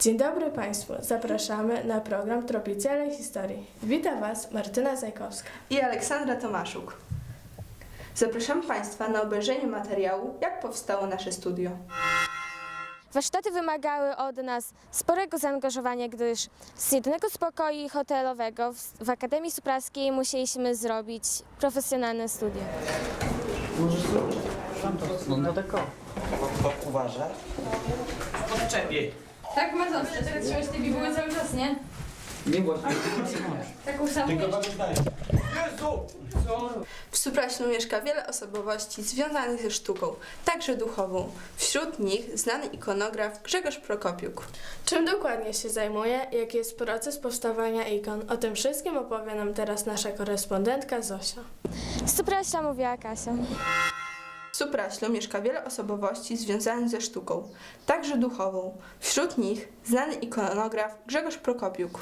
Dzień dobry Państwu, zapraszamy na program Tropiciele Historii. Witam Was Martyna Zajkowska. i Aleksandra Tomaszuk. Zapraszam Państwa na obejrzenie materiału, jak powstało nasze studio. Warsztaty wymagały od nas sporego zaangażowania, gdyż z jednego z pokoi hotelowego w, w Akademii Supraskiej musieliśmy zrobić profesjonalne studia. Uważaj. Tak, Mazowsze, teraz trzymasz te bibuły cały czas, nie? Nie właśnie. Taką samą. W Supraślu mieszka wiele osobowości związanych ze sztuką, także duchową. Wśród nich znany ikonograf Grzegorz Prokopiuk. Czym dokładnie się zajmuje, jaki jest proces powstawania ikon? O tym wszystkim opowie nam teraz nasza korespondentka Zosia. Supraśla mówiła Kasia. Supraślu mieszka wiele osobowości związanych ze sztuką, także duchową. Wśród nich znany ikonograf Grzegorz Prokopiuk.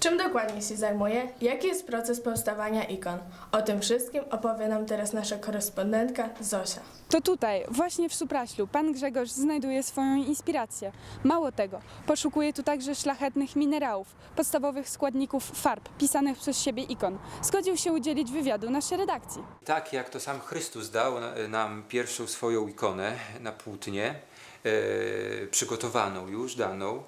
Czym dokładnie się zajmuje, jaki jest proces powstawania ikon? O tym wszystkim opowie nam teraz nasza korespondentka Zosia. To tutaj, właśnie w Supraślu, pan Grzegorz znajduje swoją inspirację. Mało tego, poszukuje tu także szlachetnych minerałów, podstawowych składników farb, pisanych przez siebie ikon. Zgodził się udzielić wywiadu naszej redakcji. Tak jak to sam Chrystus dał na- nam pierwszą swoją ikonę na płótnie, e, przygotowaną już, daną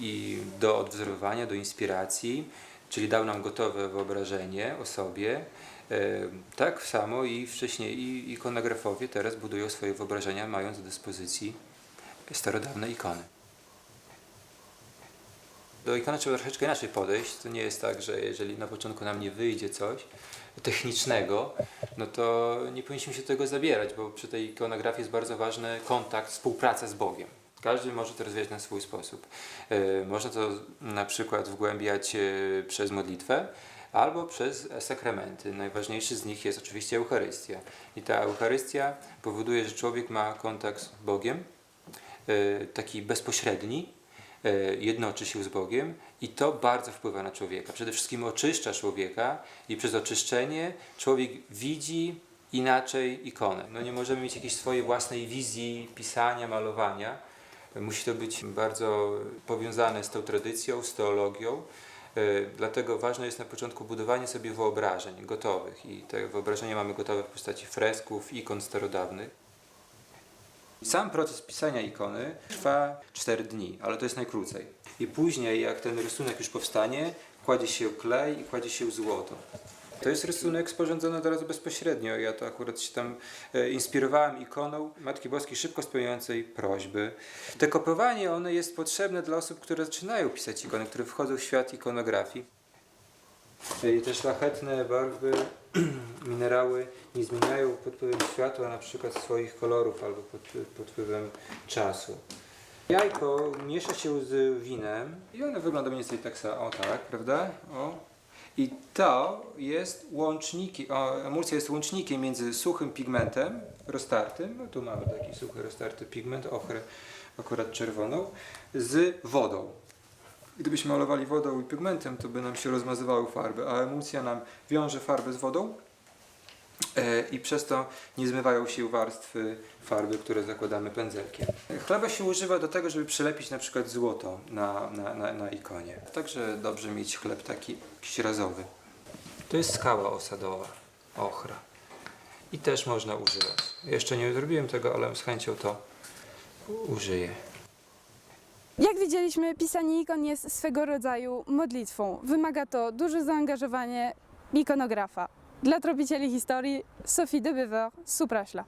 i do odwzorowania, do inspiracji, czyli dał nam gotowe wyobrażenie o sobie. E, tak samo i wcześniej i ikonografowie teraz budują swoje wyobrażenia, mając do dyspozycji starodawne ikony. Do ikony trzeba troszeczkę inaczej podejść. To nie jest tak, że jeżeli na początku nam nie wyjdzie coś technicznego, no to nie powinniśmy się tego zabierać, bo przy tej ikonografii jest bardzo ważny kontakt, współpraca z Bogiem. Każdy może to rozwijać na swój sposób. E, Można to na przykład wgłębiać e, przez modlitwę albo przez sakramenty. Najważniejszy z nich jest oczywiście Eucharystia. I ta Eucharystia powoduje, że człowiek ma kontakt z Bogiem, e, taki bezpośredni, jednoczy się z Bogiem i to bardzo wpływa na człowieka. Przede wszystkim oczyszcza człowieka i przez oczyszczenie człowiek widzi inaczej ikonę. No nie możemy mieć jakiejś swojej własnej wizji pisania, malowania. Musi to być bardzo powiązane z tą tradycją, z teologią. E, Dlatego ważne jest na początku budowanie sobie wyobrażeń gotowych i te wyobrażenia mamy gotowe w postaci fresków, ikon starodawnych. Sam proces pisania ikony trwa 4 dni, ale to jest najkrócej. I później, jak ten rysunek już powstanie, kładzie się klej i kładzie się złoto. To jest rysunek sporządzony od razu bezpośrednio. Ja to akurat się tam e, inspirowałem ikoną Matki Boskiej szybko spełniającej prośby. Te kopiowanie one jest potrzebne dla osób, które zaczynają pisać ikony, które wchodzą w świat ikonografii. I te szlachetne barwy, minerały nie zmieniają pod wpływem światła na przykład swoich kolorów albo pod, pod wpływem czasu. Jajko miesza się z winem i ono wygląda mniej więcej tak samo, o tak, prawda? O. I to jest łączniki, emulsja jest łącznikiem między suchym pigmentem roztartym, no tu mamy taki suchy roztarty pigment, ochrę akurat czerwoną, z wodą. Gdybyśmy malowali wodą i pigmentem, to by nam się rozmazywały farby, a emulsja nam wiąże farby z wodą i przez to nie zmywają się warstwy farby, które zakładamy pędzelkiem. Chleba się używa do tego, żeby przylepić na przykład złoto na, na, na, na ikonie. Także dobrze mieć chleb taki jakiś razowy. To jest skała osadowa, ochra. I też można używać. Jeszcze nie zrobiłem tego, ale z chęcią to użyję. Jak widzieliśmy, pisanie ikon jest swego rodzaju modlitwą. Wymaga to duże zaangażowanie ikonografa. Dla tropicieli historii Sophie de Bever z Supraśla.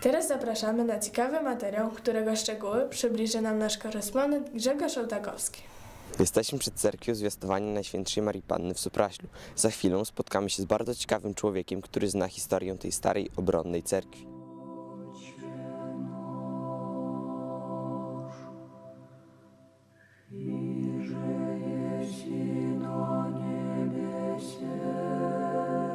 Teraz zapraszamy na ciekawy materiał, którego szczegóły przybliży nam nasz korespondent Grzegorz Ołtakowski. Jesteśmy przed cerkwią zwiastowania Najświętszej Marii Panny w Supraślu. Za chwilę spotkamy się z bardzo ciekawym człowiekiem, który zna historię tej starej, obronnej cerkwi.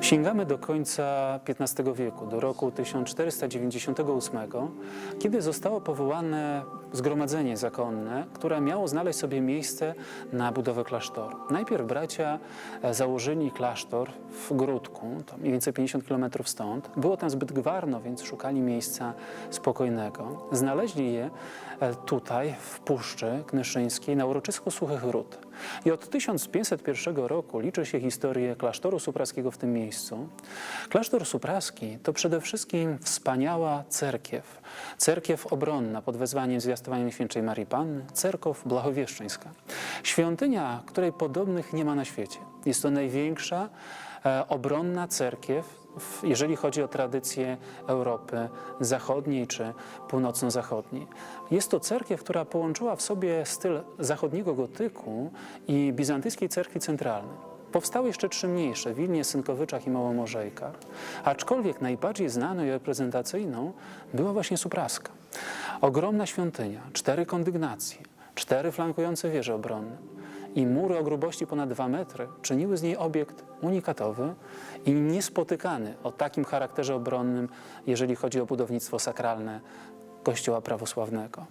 Sięgamy do końca XV wieku, do roku 1498, kiedy zostało powołane zgromadzenie zakonne, które miało znaleźć sobie miejsce na budowę klasztoru. Najpierw bracia e, założyli klasztor w Gródku, to mniej więcej 50 km stąd. Było tam zbyt gwarno, więc szukali miejsca spokojnego. Znaleźli je e, tutaj, w Puszczy Knyszyńskiej, na uroczysko Suchych Ród. I od 1501 roku liczy się historię klasztoru supraskiego w tym miejscu. Klasztor supraski to przede wszystkim wspaniała cerkiew. Cerkiew obronna pod wezwaniem zwiastowania Najświętszej Marii Panny, cerkiew blachowieszczeńska. Świątynia, której podobnych nie ma na świecie. Jest to największa e, obronna cerkiew, jeżeli chodzi o tradycję Europy Zachodniej czy Północno-Zachodniej. Jest to cerkiew, która połączyła w sobie styl zachodniego gotyku i bizantyjskiej cerkwi centralnej. Powstały jeszcze trzy mniejsze, Wilnie, Synkowyczach i Małomorzejkach, aczkolwiek najbardziej znaną i reprezentacyjną była właśnie Supraska. Ogromna świątynia, cztery kondygnacje, cztery flankujące wieże obronne i mury o grubości ponad 2 metry czyniły z niej obiekt unikatowy i niespotykany o takim charakterze obronnym, jeżeli chodzi o budownictwo sakralne Kościoła prawosławnego.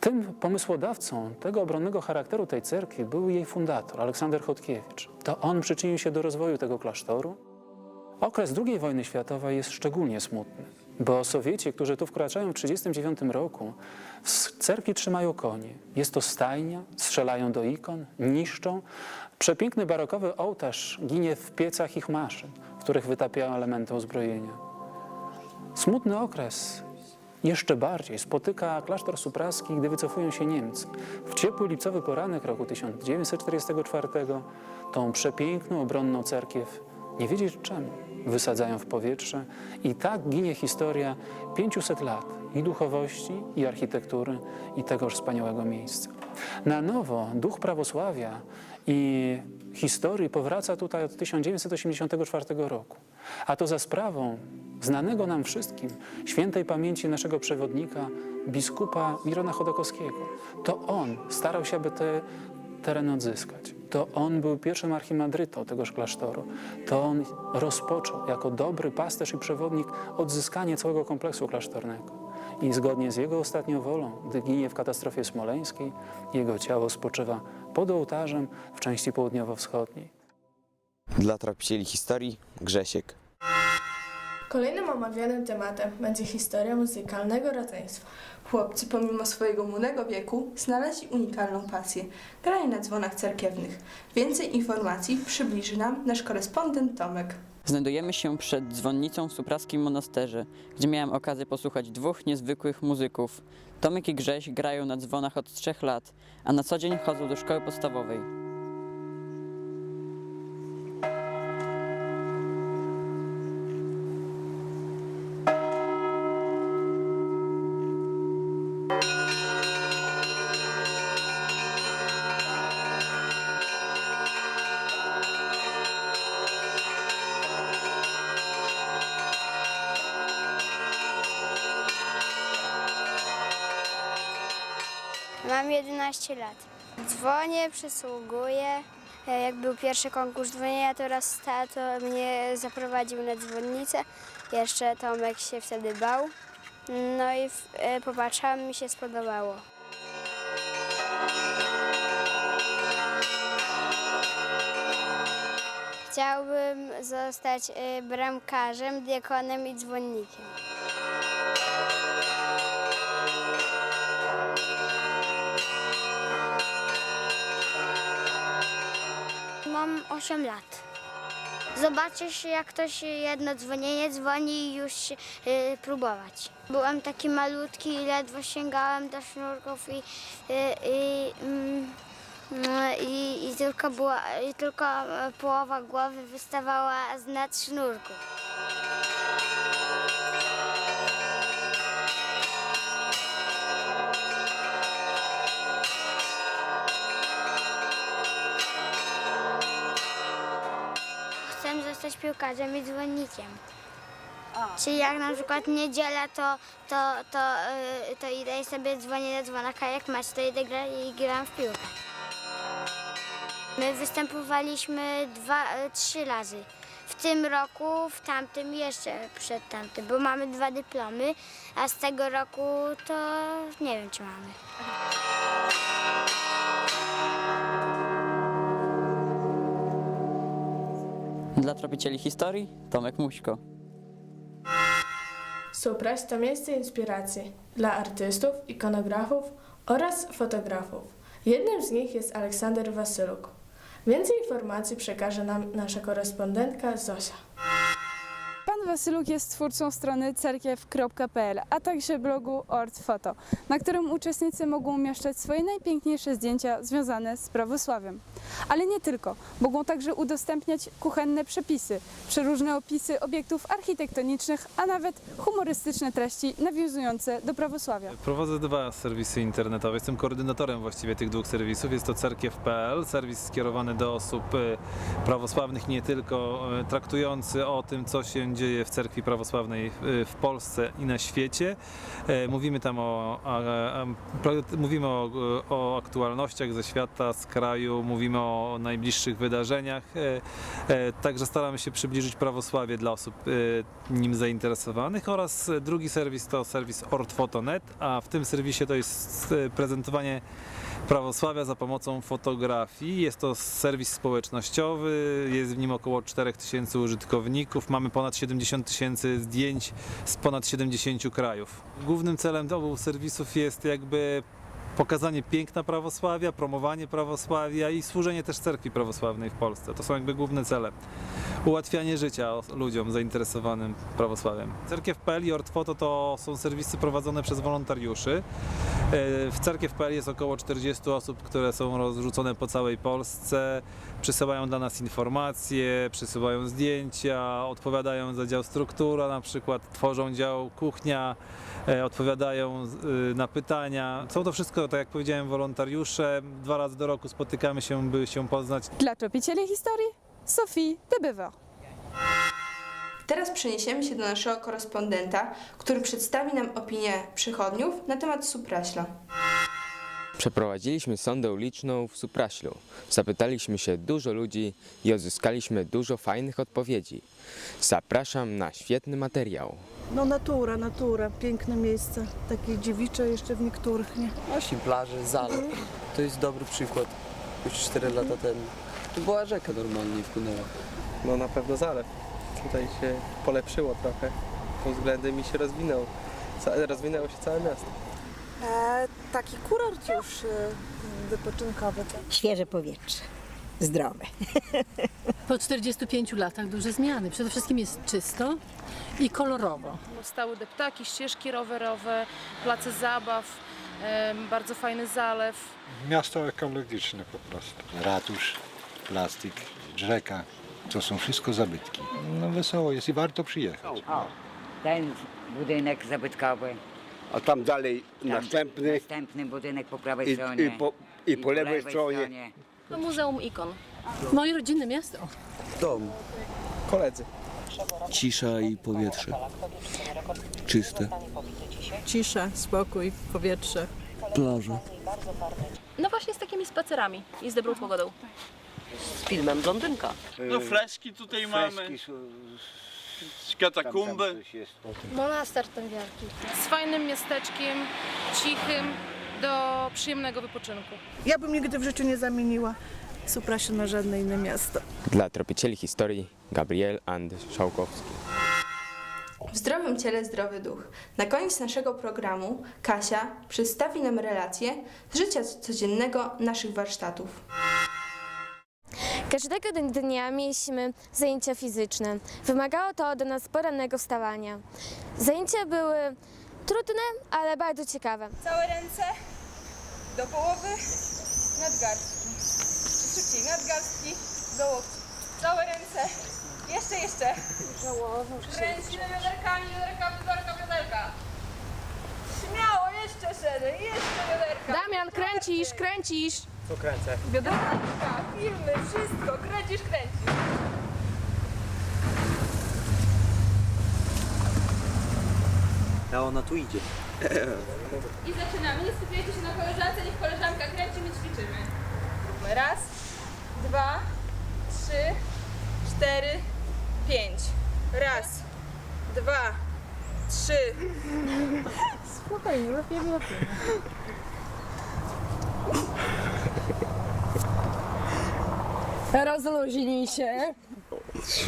Tym pomysłodawcą tego obronnego charakteru tej cerkwi był jej fundator, Aleksander Chodkiewicz. To on przyczynił się do rozwoju tego klasztoru. Okres II wojny światowej jest szczególnie smutny, bo Sowieci, którzy tu wkraczają w 1939 roku, w cerkwi trzymają konie. Jest to stajnia, strzelają do ikon, niszczą. Przepiękny barokowy ołtarz ginie w piecach ich maszyn, w których wytapiają elementy uzbrojenia. Smutny okres jeszcze bardziej spotyka klasztor supraski, gdy wycofują się Niemcy. W ciepły lipcowy poranek roku 1944 tą przepiękną, obronną cerkiew, nie wiedzieć czemu, wysadzają w powietrze i tak ginie historia 500 lat i duchowości, i architektury, i tegoż wspaniałego miejsca. Na nowo duch prawosławia i historii powraca tutaj od 1984 roku. A to za sprawą znanego nam wszystkim świętej pamięci naszego przewodnika, biskupa Mirona Chodakowskiego. To on starał się, aby te tereny odzyskać. To on był pierwszym archimadrytą tegoż klasztoru. To on rozpoczął jako dobry pasterz i przewodnik odzyskanie całego kompleksu klasztornego. I zgodnie z jego ostatnią wolą, gdy ginie w katastrofie smoleńskiej, jego ciało spoczywa pod ołtarzem w części południowo-wschodniej. Dla tropicieli historii Grzesiek. Kolejnym omawianym tematem będzie historia muzykalnego rodzeństwa. Chłopcy, pomimo swojego młodego wieku, znaleźli unikalną pasję granie na dzwonach cerkiewnych. Więcej informacji przybliży nam nasz korespondent Tomek. Znajdujemy się przed dzwonnicą w Supraskim Monasterze, gdzie miałem okazję posłuchać dwóch niezwykłych muzyków. Tomek i Grześ grają na dzwonach od trzech lat, a na co dzień chodzą do szkoły podstawowej. Mam 11 lat. Dzwonię, przysługuję. E, Jak był pierwszy konkurs dzwonienia, to raz tato mnie zaprowadził na dzwonnicę. Jeszcze Tomek się wtedy bał. No i e, popatrzyłam, mi się spodobało. Chciałbym zostać e, bramkarzem, diakonem i dzwonnikiem. Mam 8 lat. Zobaczysz, jak ktoś jedno dzwonienie dzwoni i już y, próbować. Byłem taki malutki i ledwo sięgałem do sznurków i, y, i, mm, no i, i, tylko była, i tylko e, połowa głowy wystawała z nad sznurku. Piłkarzem i dzwonnikiem. Czyli jak na przykład niedziela, to, to, to, yy, to idę i sobie dzwonię na dzwonaka, jak mać, to idę gra, i gram w piłkę. My występowaliśmy dwa, y, trzy razy w tym roku, w tamtym jeszcze przed tamtym, bo mamy dwa dyplomy, a z tego roku to nie wiem, czy mamy. Dla tropicieli historii Tomek Muśko. Supraś to miejsce inspiracji dla artystów, ikonografów oraz fotografów. Jednym z nich jest Aleksander Wasyluk. Więcej informacji przekaże nam nasza korespondentka Zosia. Pan Wasyluk jest twórcą strony cerkiew.pl, a także blogu Ort Foto, na którym uczestnicy mogą umieszczać swoje najpiękniejsze zdjęcia związane z prawosławiem. Ale nie tylko, mogą także udostępniać kuchenne przepisy, przeróżne opisy obiektów architektonicznych, a nawet humorystyczne treści nawiązujące do prawosławia. Prowadzę dwa serwisy internetowe. Jestem koordynatorem właściwie tych dwóch serwisów. Jest to cerkiew.pl, serwis skierowany do osób e, prawosławnych, nie tylko e, traktujący o tym, co się dzieje w cerkwi prawosławnej e, w Polsce i na świecie. E, Mówimy tam o, mówimy o, o aktualnościach ze świata, z kraju, mówimy o najbliższych wydarzeniach. E, e, Także staramy się przybliżyć prawosławie dla osób nim zainteresowanych oraz drugi serwis to serwis ortfoto.net, a w tym serwisie to jest prezentowanie prawosławia za pomocą fotografii. Jest to serwis społecznościowy, jest w nim około 4000 użytkowników, mamy ponad 70 tysięcy zdjęć z ponad 70 krajów. Głównym celem obu serwisów jest jakby pokazanie piękna prawosławia, promowanie prawosławia i służenie też cerkwi prawosławnej w Polsce. To są jakby główne cele. Ułatwianie życia ludziom zainteresowanym prawosławiem. Cerkiew.pl i Ortfoto to są serwisy prowadzone przez wolontariuszy. E, W Cerkiew.pl jest około 40 osób, które są rozrzucone po całej Polsce, przysyłają dla nas informacje, przysyłają zdjęcia, odpowiadają za dział struktura na przykład, tworzą dział kuchnia, e, odpowiadają y, na pytania. Są to wszystko, tak jak powiedziałem, wolontariusze. Dwa razy do roku spotykamy się, by się poznać. Dla tropicieli historii Sophie de Bever. Teraz przeniesiemy się do naszego korespondenta, który przedstawi nam opinię przychodniów na temat Supraśla. Przeprowadziliśmy sondę uliczną w Supraślu. Zapytaliśmy się dużo ludzi i uzyskaliśmy dużo fajnych odpowiedzi. Zapraszam na świetny materiał. No natura, natura, piękne miejsce, takie dziewicze jeszcze w niektórych, nie? Właśnie plaże, zalew. To jest dobry przykład. Już 4 lata temu. Tu była rzeka normalnie wpłynęła. No na pewno zalew. Tutaj się polepszyło trochę pod względem i się rozwinął. Ca- rozwinęło się całe miasto. E, taki kurort już e, wypoczynkowy. Świeże powietrze, zdrowe. Po 45 latach duże zmiany. Przede wszystkim jest czysto i kolorowo. Stały deptaki, ścieżki rowerowe, place zabaw, em, bardzo fajny zalew. Miasto ekologiczne po prostu. Ratusz, plastik, rzeka, to są wszystko zabytki. No wesoło jest i warto przyjechać. Ten budynek zabytkowy. A tam dalej następny. Następny budynek po prawej i, stronie. i, po, i po lewej stronie. To Muzeum Ikon. Moje rodzinne miasto. Dom, Koledzy. cisza i powietrze. Czyste. Cisza, spokój, powietrze. Plaże. No właśnie z takimi spacerami i z dobrą pogodą. Z filmem Blondynka. No freski tutaj mamy. Z katakumby. Monaster ten wielki. Z fajnym miasteczkiem, cichym, do przyjemnego wypoczynku. Ja bym nigdy w życiu nie zamieniła Suprasia na żadne inne miasto. Dla tropicieli historii Gabriel And Szałkowski. W zdrowym ciele zdrowy duch. Na koniec naszego programu Kasia przedstawi nam relacje z życia codziennego naszych warsztatów. Każdego dnia mieliśmy zajęcia fizyczne. Wymagało to od nas porannego wstawania. Zajęcia były trudne, ale bardzo ciekawe. Całe ręce do połowy nadgarstki. Szybciej, nadgarstki do łokci. Całe ręce. Jeszcze, jeszcze. Kręcimy bioderkami, bioderka, bioderka, bioderka. Śmiało, jeszcze szerzej, jeszcze bioderka. Damian, kręcisz, kręcisz! Tu kręcę. Filmy, wszystko, kręcisz, kręcisz. A ona tu idzie. I zaczynamy. Nie skupiajcie się na koleżance, niech koleżanka kręci, my ćwiczymy. Róbmy raz, dwa, trzy, cztery, pięć. Raz, dwa, trzy. Spokojnie, lepiej, lepiej. Rozluźnij się.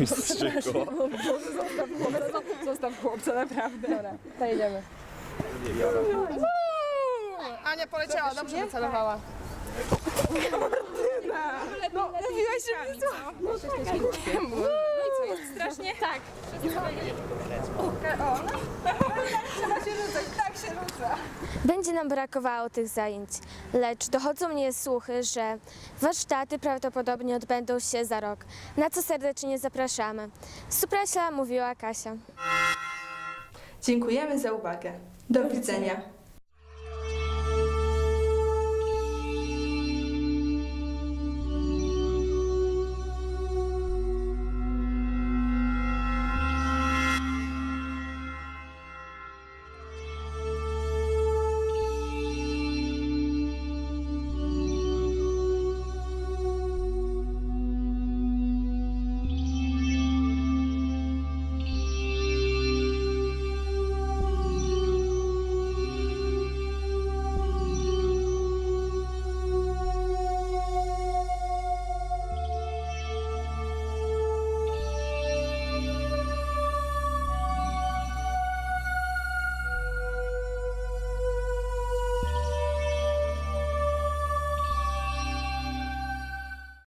Mistrzyko. Zostaw chłopca, zostaw chłopca, naprawdę. Dobra, to jedziemy. Ania poleciała, dobrze wycelowała. No, mówiłaś, że mnie No i co, jest strasznie? Tak. O, no. Trzeba się rzucać, tak. Będzie nam brakowało tych zajęć, lecz dochodzą mnie słuchy, że warsztaty prawdopodobnie odbędą się za rok, na co serdecznie zapraszamy. Z Supraśla mówiła Kasia. Dziękujemy za uwagę. Do widzenia.